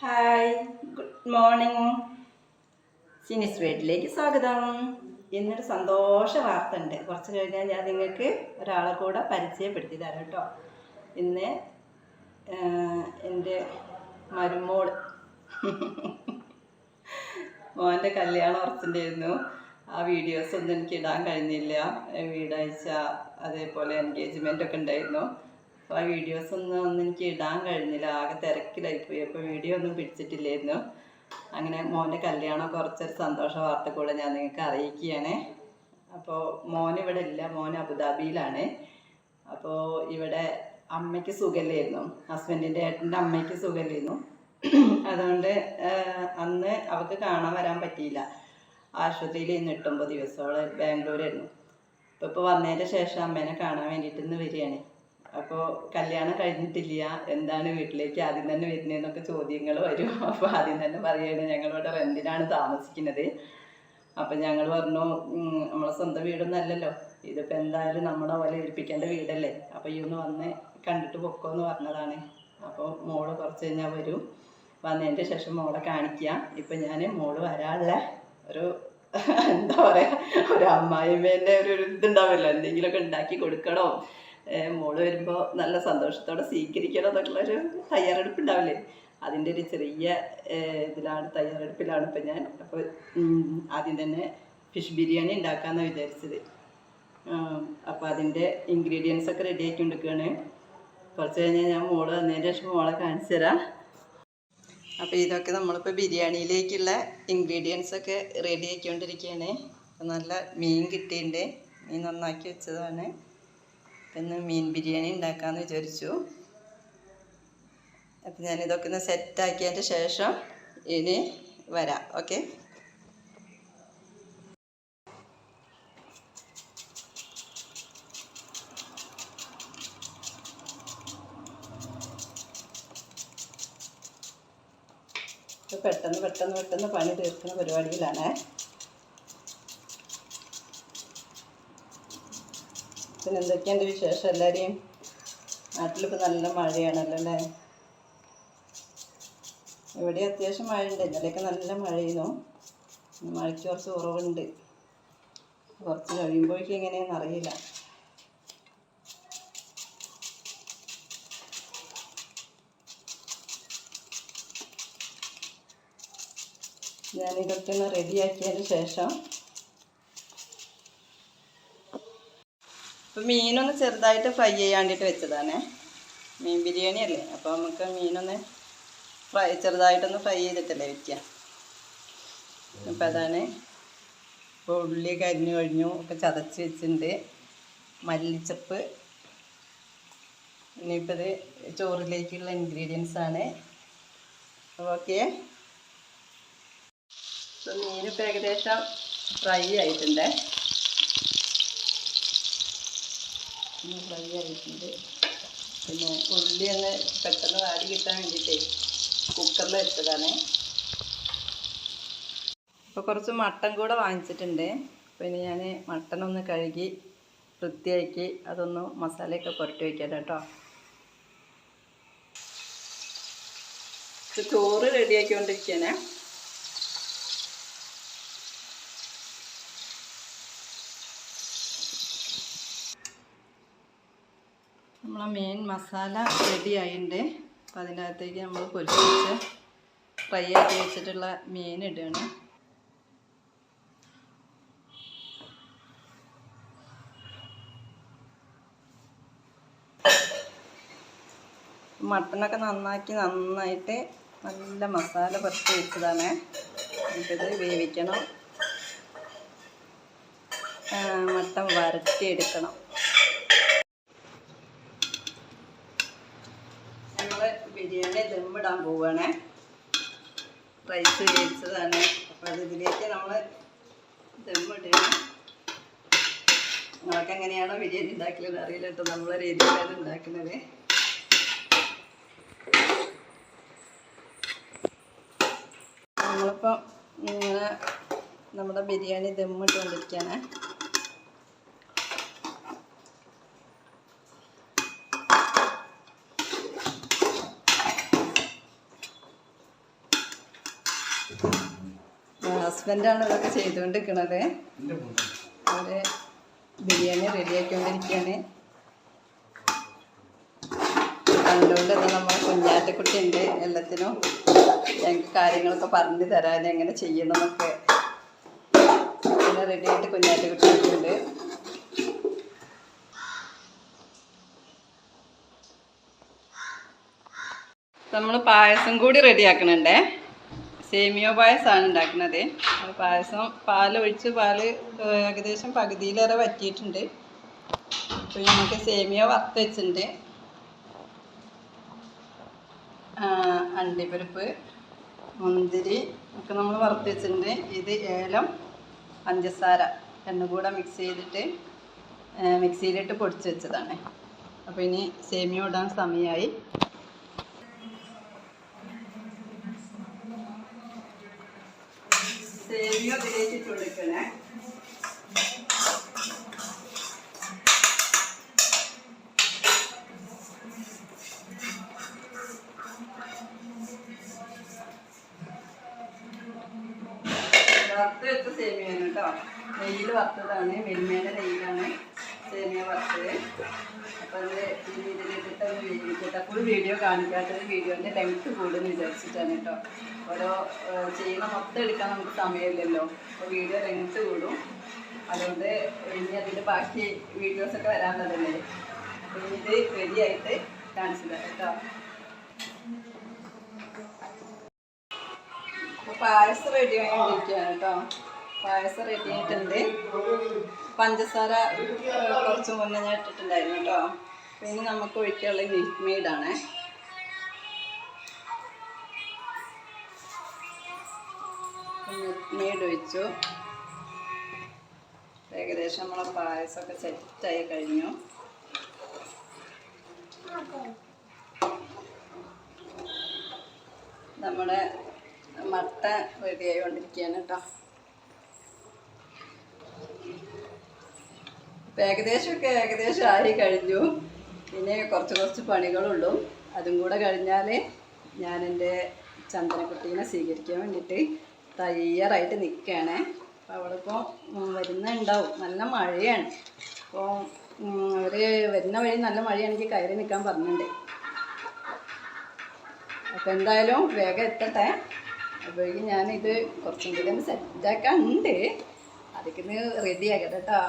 Hi good morning Sini's വീട്ടിലേക്ക് സ്വാഗതം. ഇന്നൊരു സന്തോഷ വാർത്ത ഉണ്ട് കുറച്ച് കഴിഞ്ഞാൽ ഞാൻ നിങ്ങൾക്ക് ഒരാളെ കൂടെ പരിചയപ്പെടുത്തി തരാം കേട്ടോ. ഇന്ന് എന്റെ മരുമോൾ മോന്റെ കല്യാണം ഉറച്ചിട്ടുണ്ടായിരുന്നു. ആ വീഡിയോസ് ഒന്നും എനിക്ക് ഇടാൻ കഴിഞ്ഞില്ല. വീടാഴ്ച അതേപോലെ എൻഗേജ്മെന്റ് ഒക്കെ ഉണ്ടായിരുന്നു. അപ്പോൾ ആ വീഡിയോസ് ഒന്നും ഒന്നും എനിക്ക് ഇടാൻ കഴിഞ്ഞില്ല. ആകെ തിരക്കിലായിപ്പോയി അപ്പോൾ വീഡിയോ ഒന്നും പിടിച്ചിട്ടില്ലായിരുന്നു. അങ്ങനെ മോന്റെ കല്യാണം കുറച്ചൊരു സന്തോഷ വാർത്ത കൂടെ ഞാൻ നിങ്ങൾക്ക് അറിയിക്കുകയാണ്. അപ്പോൾ മോൻ ഇവിടെ ഇല്ല. മോൻ അബുദാബിയിലാണ്. അപ്പോൾ ഇവിടെ അമ്മയ്ക്ക് സുഖമില്ലായിരുന്നു. ഹസ്ബൻഡിന്റെ ഏട്ടന്റെ അമ്മയ്ക്ക് സുഖമില്ലായിരുന്നു. അതുകൊണ്ട് അന്ന് അവൾക്ക് കാണാൻ വരാൻ പറ്റിയില്ല. ആശുപത്രിയിൽ ഇന്ന് എട്ടൊമ്പത് ദിവസം അവൾ ബാംഗ്ലൂരായിരുന്നു. അപ്പോൾ ഇപ്പോൾ വന്നതിന്റെ ശേഷം അമ്മേനെ കാണാൻ വേണ്ടിയിട്ട് ഇന്ന് വരികയാണ്. അപ്പോൾ കല്യാണം കഴിഞ്ഞിട്ടില്ല എന്താണ് വീട്ടിലേക്ക് ആദ്യം തന്നെ വരുന്നതെന്നൊക്കെ ചോദ്യങ്ങൾ വരും. അപ്പോൾ ആദ്യം തന്നെ പറയുകയാണ് ഞങ്ങളിവിടെ റെന്റിനാണ് താമസിക്കുന്നത്. അപ്പം ഞങ്ങൾ പറഞ്ഞു നമ്മളെ സ്വന്തം വീടൊന്നും അല്ലല്ലോ. ഇതിപ്പോൾ എന്തായാലും നമ്മളെ പോലെ ഏൽപ്പിക്കേണ്ട വീടല്ലേ? അപ്പോൾ ഈ ഒന്ന് വന്ന് കണ്ടിട്ട് പൊക്കോ എന്ന് പറഞ്ഞതാണ്. അപ്പോൾ മോൾ കുറച്ച് കഴിഞ്ഞാൽ വരും. വന്നതിന്റെ ശേഷം മോളെ കാണിക്കുക ഇപ്പം ഞാൻ മോൾ വരാനുള്ള ഒരു എന്താ പറയുക ഒരു അമ്മായിമ്മേന്റെ ഒരു ഇതുണ്ടാവില്ല. എന്തെങ്കിലുമൊക്കെ ഉണ്ടാക്കി കൊടുക്കണോ? മോൾ വരുമ്പോൾ നല്ല സന്തോഷത്തോടെ സ്വീകരിക്കണം എന്നൊക്കെയുള്ളൊരു തയ്യാറെടുപ്പ് ഉണ്ടാവില്ലേ അതിന്റെ ഒരു ചെറിയ ഇതിലാണ് തയ്യാറെടുപ്പിലാണ് ഇപ്പം ഞാൻ. അപ്പോൾ ആദ്യം തന്നെ ഫിഷ് ബിരിയാണി ഉണ്ടാക്കാമെന്നാണ് വിചാരിച്ചത്. അപ്പോൾ അതിന്റെ ഇൻഗ്രീഡിയൻസ് ഒക്കെ റെഡി ആക്കിക്കൊണ്ടിരിക്കുകയാണ് കുറച്ച് കഴിഞ്ഞാൽ ഞാൻ മോൾ വന്നതിന് ശേഷം മോളെ കാണിച്ചു തരാം. അപ്പോൾ ഇതൊക്കെ നമ്മളിപ്പോൾ ബിരിയാണിയിലേക്കുള്ള ഇൻഗ്രീഡിയൻസ് ഒക്കെ റെഡി ആക്കിക്കൊണ്ടിരിക്കുകയാണ് നല്ല മീൻ കിട്ടിയിട്ടുണ്ട്. മീൻ നന്നാക്കി വെച്ചതാണ്. ഇന്ന് മീൻ ബിരിയാണി ഉണ്ടാക്കാമെന്ന് വിചാരിച്ചു. അപ്പം ഞാനിതൊക്കെ ഒന്ന് സെറ്റാക്കിയതിന്റെ ശേഷം ഇനി വരാം. ഓക്കെ പെട്ടെന്ന് പെട്ടെന്ന് പെട്ടെന്ന് പണി തീർക്കുന്ന പരിപാടിയിലാണ്. എന്തൊക്കെയുണ്ട് വിശേഷം എല്ലാവരെയും നാട്ടിലിപ്പോൾ നല്ല മഴയാണല്ലോ അല്ലേ? ഇവിടെ അത്യാവശ്യം ഉണ്ട്. ഇന്നലെയൊക്കെ നല്ല മഴയായിരുന്നു. ഇന്ന് മഴയ്ക്ക് കുറച്ച് കുറവുണ്ട്. കുറച്ച് കഴിയുമ്പോഴേക്കും എങ്ങനെയാണെന്ന് അറിയില്ല. ഞാനിതൊക്കെ ഒന്ന് റെഡിയാക്കിയതിന് ശേഷം ഇപ്പം മീനൊന്ന് ചെറുതായിട്ട് ഫ്രൈ ചെയ്യാൻ വേണ്ടിയിട്ട് വെച്ചതാണേ. മീൻ ബിരിയാണി അല്ലേ? അപ്പോൾ നമുക്ക് മീനൊന്ന് ഫ്രൈ ചെറുതായിട്ടൊന്ന് ഫ്രൈ ചെയ്തിട്ടല്ലേ വയ്ക്കുക അപ്പോൾ അതാണ് ഇപ്പോൾ ഉള്ളി കരിഞ്ഞു കഴിഞ്ഞു ഒക്കെ ചതച്ച് വെച്ചിട്ടുണ്ട്. മല്ലിച്ചപ്പ്. ഇനിയിപ്പോൾ ഇത് ചോറിലേക്കുള്ള ഇൻഗ്രീഡിയൻസ് ആണ്. ഓക്കെ. മീനിപ്പോൾ ഏകദേശം ഫ്രൈ ആയിട്ടുണ്ട്. ഫ്രൈ ആയിട്ടുണ്ട്. പിന്നെ ഉള്ളി ഒന്ന് പെട്ടെന്ന് വാടി കിട്ടാൻ വേണ്ടിയിട്ടേ കുക്കറിൽ വെച്ചതാണ്. ഇപ്പോൾ കുറച്ച് മട്ടൻ കൂടെ വാങ്ങിച്ചിട്ടുണ്ട്. പിന്നെ ഞാൻ മട്ടൻ ഒന്ന് കഴുകി വൃത്തിയാക്കി അതൊന്ന് മസാലയൊക്കെ പുരട്ടി വയ്ക്കാം കേട്ടോ ചോറ് റെഡിയാക്കിക്കൊണ്ടിരിക്കുകയാണേ നമ്മളെ മെയിൻ മസാല റെഡി ആയിട്ടുണ്ട്. അപ്പോൾ അതിന്റെ അകത്തേക്ക് നമ്മൾ പൊരിച്ച് ഫ്രൈ ആക്കി വെച്ചിട്ടുള്ള മീൻ ഇടുകയാണ്. മട്ടനൊക്കെ നന്നാക്കി നന്നായിട്ട് നല്ല മസാല പുരട്ടി വെച്ചതാണ്. എനിക്കത് വേവിക്കണം. മട്ടൻ വരട്ടിയെടുക്കണം നമ്മൾ ബിരിയാണി ദമ്മിടാൻ പോവുകയാണ് റൈസ് വേവിച്ചതാണ് അപ്പോൾ അത് ഇതിലേക്ക് നമ്മൾ ദമ്മിടുകയാണ് നിങ്ങൾക്ക് എങ്ങനെയാണോ ബിരിയാണി ഉണ്ടാക്കലെന്ന് അറിയില്ല കേട്ടോ. നമ്മളെ രീതിയിലാണ് ഉണ്ടാക്കുന്നത് നമ്മളിപ്പോൾ ഇങ്ങനെ നമ്മുടെ ബിരിയാണി ദമ്മിട്ടുകൊണ്ടിരിക്കുകയാണ് ഹസ്ബൻഡാണ് ഇതൊക്കെ ചെയ്തുകൊണ്ടിരിക്കണത്. അവർ ബിരിയാണി റെഡിയാക്കിക്കൊണ്ടിരിക്കുകയാണ് കണ്ടുകൊണ്ട് ഇതാ നമ്മളെ കുഞ്ഞാറ്റക്കുട്ടി ഉണ്ട് എല്ലാത്തിനും ഞങ്ങൾക്ക് കാര്യങ്ങളൊക്കെ പറഞ്ഞു തരാൻ എങ്ങനെ ചെയ്യണമെന്നൊക്കെ. പിന്നെ റെഡിയായിട്ട് കുഞ്ഞാറ്റക്കുട്ടി ഉണ്ട് നമ്മൾ പായസം കൂടി റെഡിയാക്കണുണ്ടേ. സേമിയോ പായസമാണ് ഉണ്ടാക്കുന്നത്. പായസം പാലൊഴിച്ച് പാൽ ഏകദേശം പകുതിയിലേറെ വറ്റിയിട്ടുണ്ട്. അപ്പോൾ നമുക്ക് സേമിയോ വറുത്ത് വെച്ചിട്ടുണ്ട്. അണ്ടിപ്പരിപ്പ് മുന്തിരി ഒക്കെ നമ്മൾ വറുത്ത് വെച്ചിട്ടുണ്ട്. ഇത് ഏലം പഞ്ചസാര രണ്ടും മിക്സ് ചെയ്തിട്ട് മിക്സിയിലിട്ട് പൊടിച്ച് വെച്ചതാണ്. അപ്പോൾ ഇനി സേമിയോ ഇടാൻ സമയമായി. സേമിയ ഇതിലേക്ക് കൊടുക്കണേ വറുത്ത് വെച്ച സേമിയാണ് കേട്ടോ. നെയ്യിൽ വറുത്തതാണ് വെൽമേന്റെ നെയ്യിലാണ്. സേമിയ വറുത്തത്. അപ്പോൾ അത് ഇനി ഇതിലിട്ടിട്ട് ഫുൾ വീഡിയോ കാണിക്കാത്തത് വീഡിയോന്റെ ലെങ്ത് കൂടുമെന്ന് വിചാരിച്ചിട്ടാണ് കേട്ടോ. ഓരോ ചെയ്യുന്ന മൊത്തം എടുക്കാൻ നമുക്ക് സമയമില്ലല്ലോ. അപ്പോൾ വീഡിയോ ലെങ്ത് കൂടും. അതുകൊണ്ട് ഇനി അതിന്റെ ബാക്കി വീഡിയോസൊക്കെ വരാനുള്ളതല്ലേ അപ്പോൾ ഇനി ഇത് റെഡി ആയിട്ട് കാണിച്ചു തരാം കേട്ടോ. പായസം റെഡി ആയിക്കൊണ്ടിരിക്കുകയാണ് കേട്ടോ. പായസം റെഡി ആയിട്ടുണ്ട്. പഞ്ചസാര കുറച്ച് മുന്നേ ഞാൻ ഇട്ടിട്ടുണ്ടായിരുന്നു കേട്ടോ ഇനി നമുക്ക് ഒഴിക്കാനുള്ള മിൽക്ക് മെയ്ഡാണ് മെയ്ഡ് ഒഴിച്ചു. ഏകദേശം നമ്മളെ പായസമൊക്കെ സെറ്റായി കഴിഞ്ഞു. നമ്മുടെ മട്ട റെഡി ആയിക്കൊണ്ടിരിക്കുകയാണ് കേട്ടോ ഏകദേശമൊക്കെ ഏകദേശം ആയി കഴിഞ്ഞു. പിന്നെ കുറച്ച് കുറച്ച് പണികളുള്ളൂ. അതും കൂടെ കഴിഞ്ഞാൽ ഞാൻ എന്റെ ചന്ദനക്കുട്ടീനെ സ്വീകരിക്കാൻ വേണ്ടിയിട്ട് തയ്യാറായിട്ട് നിൽക്കുകയാണ് അപ്പോൾ അവളിപ്പോൾ വരുന്നുണ്ടാവും നല്ല മഴയാണ്. അപ്പോൾ അവർ വരുന്ന വഴി നല്ല മഴയാണെങ്കിൽ കയറി നിൽക്കാൻ പറഞ്ഞിട്ടുണ്ട് അപ്പോൾ എന്തായാലും വേഗം എത്തട്ടെ. അപ്പോഴേക്കും ഞാനിത് കുറച്ചും കൂടി ഒന്ന് സെറ്റാക്കാനുണ്ട് അതൊക്കെ ഒന്ന് റെഡി ആക്കട്ടെ കേട്ടോ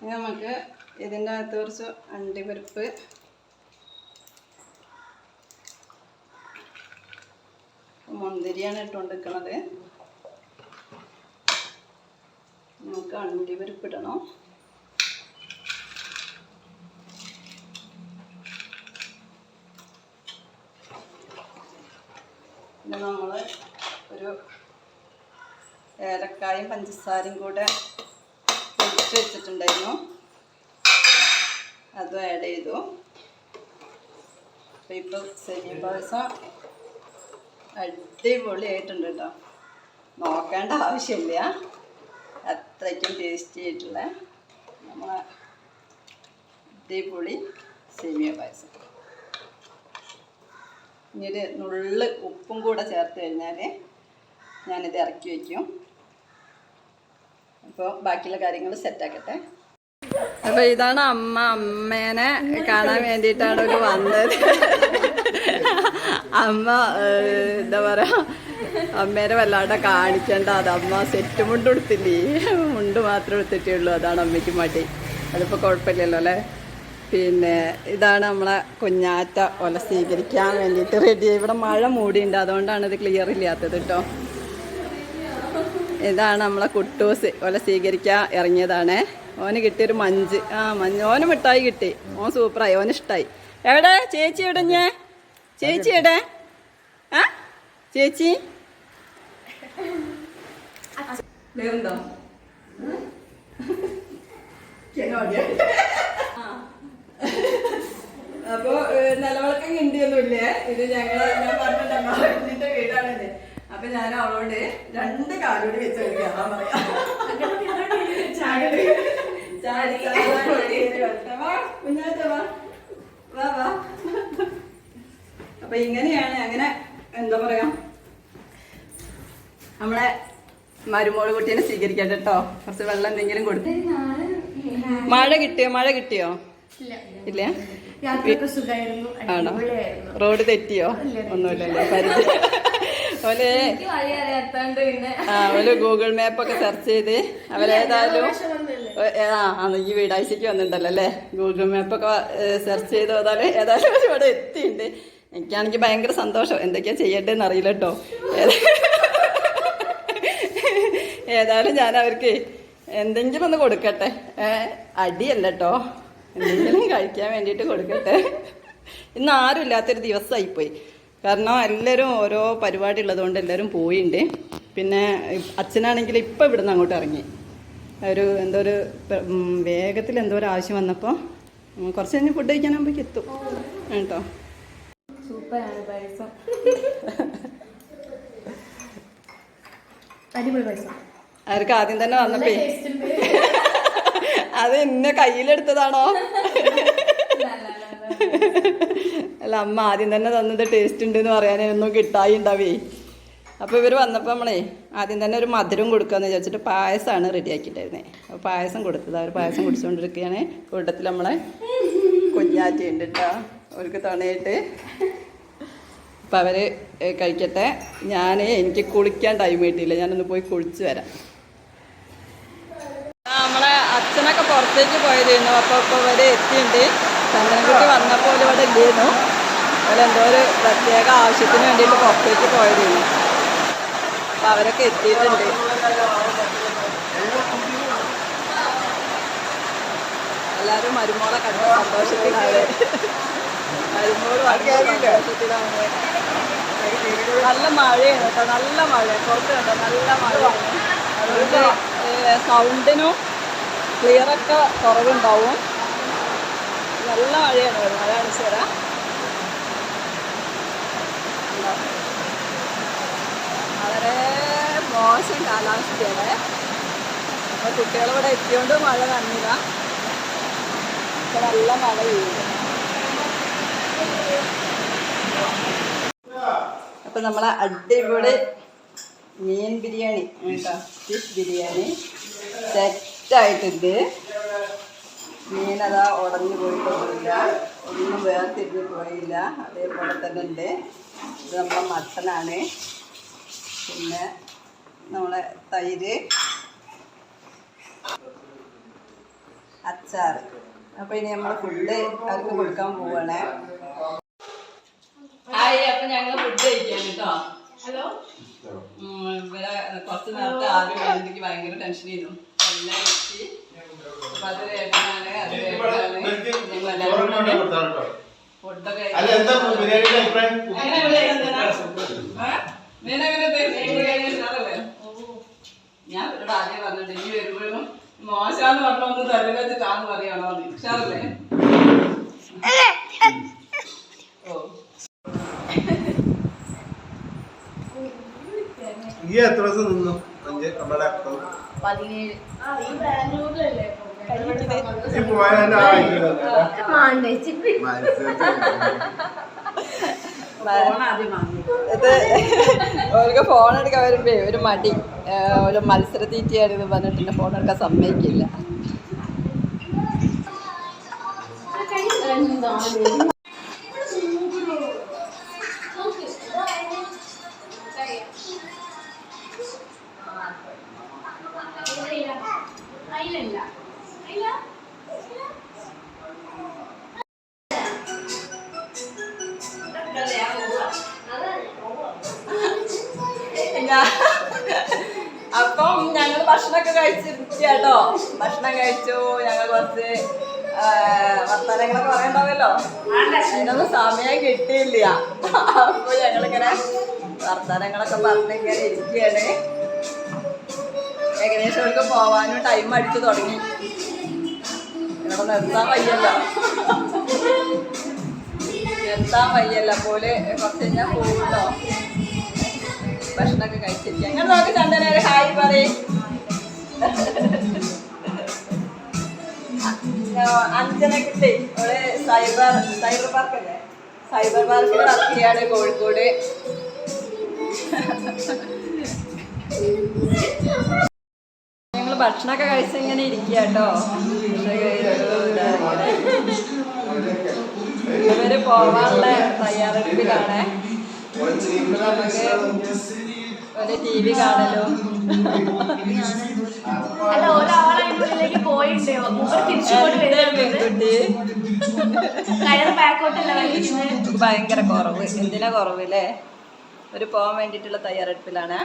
ഇനി നമുക്ക് ഇതിന്റെ അകത്ത് കുറച്ച് അണ്ടിപ്പരിപ്പ്. മുന്തിരിയാണ് ഇട്ടുകൊണ്ടിരിക്കണത്. നമുക്ക് അണ്ടിപ്പരിപ്പ് ഇടണം. പിന്നെ നമ്മൾ ഒരു ഏലക്കായും പഞ്ചസാരയും കൂടെ പൊടിച്ച് വെച്ചിട്ടുണ്ടായിരുന്നു. അതും ആഡ് ചെയ്തു. അപ്പോൾ ഇപ്പോൾ സെമി പായസം അടിപൊളിയായിട്ടുണ്ട് കേട്ടോ നോക്കേണ്ട ആവശ്യമില്ല. അത്രയ്ക്കും ടേസ്റ്റി ആയിട്ടുള്ള നമ്മളെ അടിപൊളി സേമിയ പായസം ഇനി ഒരു നുള്ള് ഉപ്പും കൂടെ ചേർത്ത് കഴിഞ്ഞാൽ ഞാനിത് ഇറക്കി വയ്ക്കും അപ്പോൾ ബാക്കിയുള്ള കാര്യങ്ങൾ സെറ്റാക്കട്ടെ അപ്പൊ ഇതാണ് അമ്മ അമ്മേനെ കാണാൻ വേണ്ടിട്ടാണ് ഒരു വന്നത്. അമ്മ എന്താ പറയാ അമ്മേനെ വല്ലാണ്ട് കാണിക്കണ്ട. അത് അമ്മ സെറ്റ് മുണ്ട് കൊടുത്തില്ലേ? മുണ്ട് മാത്രം എടുത്തിട്ടേ ഉള്ളൂ അതാണ് അമ്മയ്ക്ക് മടി. അതിപ്പോൾ കുഴപ്പമില്ലല്ലോ അല്ലേ? പിന്നെ ഇതാണ് നമ്മളെ കുഞ്ഞാറ്റ ഒല സ്വീകരിക്കാൻ വേണ്ടിയിട്ട് റെഡി ഇവിടെ മഴ മൂടിയുണ്ട്. അതുകൊണ്ടാണ് ഇത് ക്ലിയർ ഇല്ലാത്തത് കേട്ടോ ഇതാണ് നമ്മളെ കുട്ടൂസ് ഒല സ്വീകരിക്കാൻ ഇറങ്ങിയതാണ്. ഓന് കിട്ടിയൊരു മഞ്ച്. ആ മഞ്ഞ. ഓന് മിഠായി കിട്ടി. ഓൻ സൂപ്പറായി. ഓന് ഇഷ്ടായി. എവിടെ? ചേച്ചി എവിടെ ഞാൻ ചേച്ചി എവിടെ? ആ? ചേച്ചി? അപ്പൊ നിലവിളക്കം കിണ്ടിയൊന്നുമില്ലേ ഇത് ഞങ്ങൾ ഞാൻ പറഞ്ഞിട്ടുണ്ടെ വീടാണല്ലേ അപ്പൊ അപ്പൊ ഞാൻ അവളോട് രണ്ട് കാലോട് വെച്ച് കളിക്കാൻ പറയാം. ചാടി ചാടി ചാടി വാ, കുഞ്ഞാറ്റ വാ. വാ, വാ. അപ്പൊ ഇങ്ങനെയാണ് അങ്ങനെ എന്താ പറയാ? നമ്മളെ മരുമോൾ കുട്ടീനെ സ്വീകരിക്കട്ടെ കേട്ടോ. കുറച്ച് വെള്ളം എന്തെങ്കിലും കൊടുത്തു മഴ കിട്ടിയോ? മഴ കിട്ടിയോ? ഇല്ല. ആണോ? റോഡ് തെറ്റിയോ? ഒന്നുമില്ലല്ലോ? ഓലെ ഓൽ ഗൂഗിൾ മാപ്പ് ഒക്കെ സെർച്ച് ചെയ്ത് അവരേതായാലും ആ ഈ വീടാഴ്ചയ്ക്ക് വന്നിട്ടുണ്ടല്ലോ അല്ലേ? ഗൂഗിൾ മാപ്പൊക്കെ സെർച്ച് ചെയ്ത് പോയാൽ ഏതായാലും ഇവിടെ എത്തിയിട്ടുണ്ട്. എനിക്കാണെങ്കിൽ ഭയങ്കര സന്തോഷം. എന്തൊക്കെയാ ചെയ്യേണ്ടതെന്ന് അറിയില്ല കേട്ടോ ഏതായാലും ഞാൻ അവർക്ക് എന്തെങ്കിലും ഒന്ന് കൊടുക്കട്ടെ. അടിയല്ല കേട്ടോ എന്തെങ്കിലും കഴിക്കാൻ വേണ്ടിയിട്ട് കൊടുക്കട്ടെ. ഇന്ന് ആരും ഇല്ലാത്തൊരു ദിവസമായിപ്പോയി കാരണം എല്ലാവരും ഓരോ പരിപാടി ഉള്ളതുകൊണ്ട് എല്ലാവരും പോയിട്ടുണ്ട് പിന്നെ അച്ഛനാണെങ്കിൽ ഇപ്പം ഇവിടുന്ന് അങ്ങോട്ട് ഇറങ്ങി. ഒരു എന്തോ ഒരു വേഗത്തിൽ എന്തോ ഒരു ആവശ്യം വന്നപ്പോൾ കുറച്ച് കഴിഞ്ഞ് ഫുഡ് കഴിക്കാനാകുമ്പോഴേക്ക് എത്തും. കേട്ടോ? സൂപ്പറാണ് പായസം. അടിപൊളി പായസം. അവർക്ക് ആദ്യം തന്നെ വന്നപ്പേ. അത് എന്നെ കയ്യിലെടുത്തതാണോ? അല്ല അമ്മ ആദ്യം തന്നെ തന്നത് ടേസ്റ്റ് ഉണ്ട് എന്ന് പറയാനൊന്നും കിട്ടായി ഉണ്ടാവേ അപ്പോൾ ഇവർ വന്നപ്പോൾ നമ്മളേ ആദ്യം തന്നെ ഒരു മധുരം കൊടുക്കാമെന്ന് വിചാരിച്ചിട്ട് പായസമാണ് റെഡിയാക്കിയിട്ടായിരുന്നത് അപ്പോൾ പായസം കൊടുത്തത്. അവർ പായസം കുടിച്ചുകൊണ്ടിരിക്കുകയാണ് കൂട്ടത്തിൽ നമ്മളെ കുഞ്ഞാറ്റുണ്ട് കേട്ടോ അവർക്ക് തുണയിട്ട് അപ്പം അവർ കഴിക്കട്ടെ. ഞാൻ എനിക്ക് കുളിക്കാൻ ടൈം കിട്ടിയില്ല. ഞാനൊന്ന് പോയി കുളിച്ച് വരാം. നമ്മളെ അച്ഛനൊക്കെ പുറത്തേക്ക് പോയതായിരുന്നു. അപ്പോൾ ഇപ്പോൾ ഇവിടെ എത്തിയിട്ടുണ്ട് ചന്ദനക്കുട്ടി വന്നപ്പോൾ ഇവിടെ ഇല്ലായിരുന്നു. എന്തോ ഒരു പ്രത്യേക ആവശ്യത്തിന് വേണ്ടിയിട്ട് പുറത്തേക്ക് പോയതായിരുന്നു. അപ്പോൾ അവരൊക്കെ എത്തിയിട്ടുണ്ട്. എല്ലാവരും മരുമോളെ കണ്ട സന്തോഷത്തിലാണ് നല്ല മഴയാണ് കേട്ടോ നല്ല മഴ. പുറത്ത് കേട്ടോ നല്ല മഴയാണ് അതുകൊണ്ട് സൗണ്ടിനും ക്ലിയറൊക്കെ കുറവുണ്ടാവും. നല്ല മഴയാണ് മഴ കാണിച്ചു തരാം. മോശം കാലാവസ്ഥയാണ്. അപ്പോൾ കുട്ടികളിവിടെ എത്തിയോണ്ട് മഴ നന്നില്ല അപ്പൊ നല്ല മഴ പെയ്യുന്നു. അപ്പൊ നമ്മളെ അടിപൊളി മീൻ ബിരിയാണി ഫിഷ് ബിരിയാണി സെറ്റായിട്ടുണ്ട്. മീനതാ ഉടഞ്ഞു പോയിട്ടൊന്നുമില്ല. ഒന്നും വേർതിരിഞ്ഞ് പോയില്ല. അതേപോലെ തന്നെ ഉണ്ട്. ഇത് നമ്മളെ മട്ടനാണ്. പിന്നെ നമ്മളെ തൈര് അച്ചാർ അപ്പോൾ ഇനി നമ്മൾ ഫുഡ് അവർക്ക് കൊടുക്കാൻ പോവാണേ? ഹായ് അപ്പൊ ഞങ്ങൾ ഫുഡ് കഴിക്കാൻ കേട്ടോ. ഹലോ? ഇവിടെ ഇവരെ കുറച്ച് നേരത്തെ ആദ്യം എനിക്ക് ഭയങ്കര ടെൻഷൻ ചെയ്തു എല്ലാം വെച്ച് അപ്പൊ അത് ഏട്ടനാണ് അത് ഏട്ടനാണ് ഞങ്ങൾ എല്ലാവരും കൂടി ഫുഡൊക്കെ ബിരിയാണി എന്തിനാ? ഏ? നീനെങ്ങനെ ബിരിയാണി ബിരിയാണി ഉണ്ടാവില്ലേ? ഞാൻ ഒരു ആദ്യം പറഞ്ഞിട്ട് ഇനി വരുമ്പോഴും മോശാന്ന് പറഞ്ഞ ഒന്ന് തരവെച്ചിട്ടാന്ന് വെച്ചിട്ടാന്ന് പറയണോ ഉഷാറല്ലേ? ഓ. ഈ എത്ര ദിവസം നിന്നു? അഞ്ച് നമ്മുടെ പതിനേഴ്. ഇത് അവർക്ക് ഫോൺ എടുക്കാൻ വരുമ്പേ ഒരു മടി. ഒരു മത്സര തീറ്റയാണെന്ന് പറഞ്ഞിട്ട് ഫോൺ എടുക്കാൻ സമ്മതിക്കില്ല. കിട്ടിയില്ല. അപ്പൊ ഞങ്ങളിങ്ങനെ വർത്തമാനങ്ങളൊക്കെ പറഞ്ഞിങ്ങനെ ഇരിക്കുകയാണ്. ഏകദേശം അവർക്ക് പോവാനും ടൈം അടിച്ചു തുടങ്ങി. ഇവിടെ നിർത്താൻ വയ്യല്ലോ. നിർത്താൻ വയ്യല്ല. പോലെ കുറച്ച് കഴിഞ്ഞാൽ പോകുമല്ലോ ഭക്ഷണമൊക്കെ കഴിച്ചിരിക്കുക അങ്ങനെ നോക്കി ചന്ദന ഹായ് പറയേ. കിട്ടി. ഇവിടെ സൈബർ സൈബർ പാർക്ക് അല്ലേ സൈബർ മാർക്കറ്റ് വർക്ക് കോഴിക്കോട്. ഞങ്ങൾ ഭക്ഷണമൊക്കെ കഴിച്ച് ഇങ്ങനെ ഇരിക്കുക കേട്ടോ. ഇവർ പോവാനുള്ള തയ്യാറെടുപ്പിലാണ് ഒരു ടി വി കാണലും. പോയിട്ടേ മൂപ്പർ തിരിച്ചുകൊണ്ട് എന്റെ വരുന്നുണ്ട്. പെൺകുട്ടി കയറ് ബാക്കോട്ടല്ല വലിക്കുന്നത് ഭയങ്കര കുറവ്. എന്തിനാ കുറവ് അല്ലേ ഒരു പോകാൻ വേണ്ടിയിട്ടുള്ള തയ്യാറെടുപ്പിലാണ്.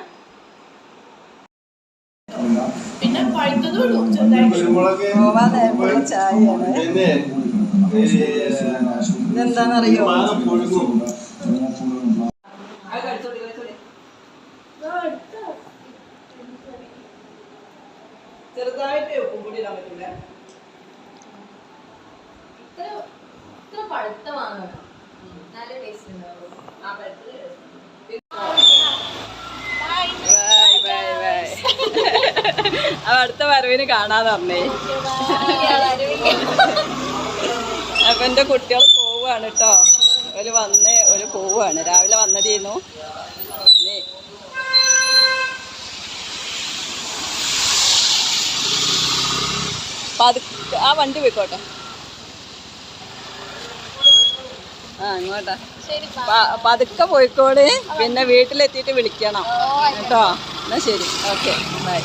പിന്നെ പഴുത്തതും ചായ ചെറുതായിട്ട്? കുരുമുളക് പോവാൻ നേരത്തുള്ള ചായയാണ് ഇതെന്താണെന്നറിയോ മാങ്ങ പുഴുങ്ങും അത് കഴിച്ചോളി കഴിച്ചോളി ചെറുതായിട്ട് ഉപ്പും കൂടി ഇടാൻ പറ്റില്ല ഇത്ര ഇത്ര പഴുത്ത നല്ല ടേസ്റ്റ് ഉണ്ടാവും ബൈ ബൈ ബൈ അടുത്ത വരവിന് കാണാന്ന് പറഞ്ഞേ. അപ്പൊ എന്റെ കുട്ടികൾ പോവാണ് കേട്ടോ. ഒരു വന്ന് ഒരു പോവാണ് രാവിലെ വന്നതായിരുന്നു ഇനി അത് ആ വണ്ടി പോയിക്കോട്ടെ. ആ ഇങ്ങോട്ടാ. പതുക്കെ പോയിക്കോട് പിന്നെ വീട്ടിലെത്തിയിട്ട് വിളിക്കണം. കേട്ടോ? എന്നാ ശരി. Okay bye.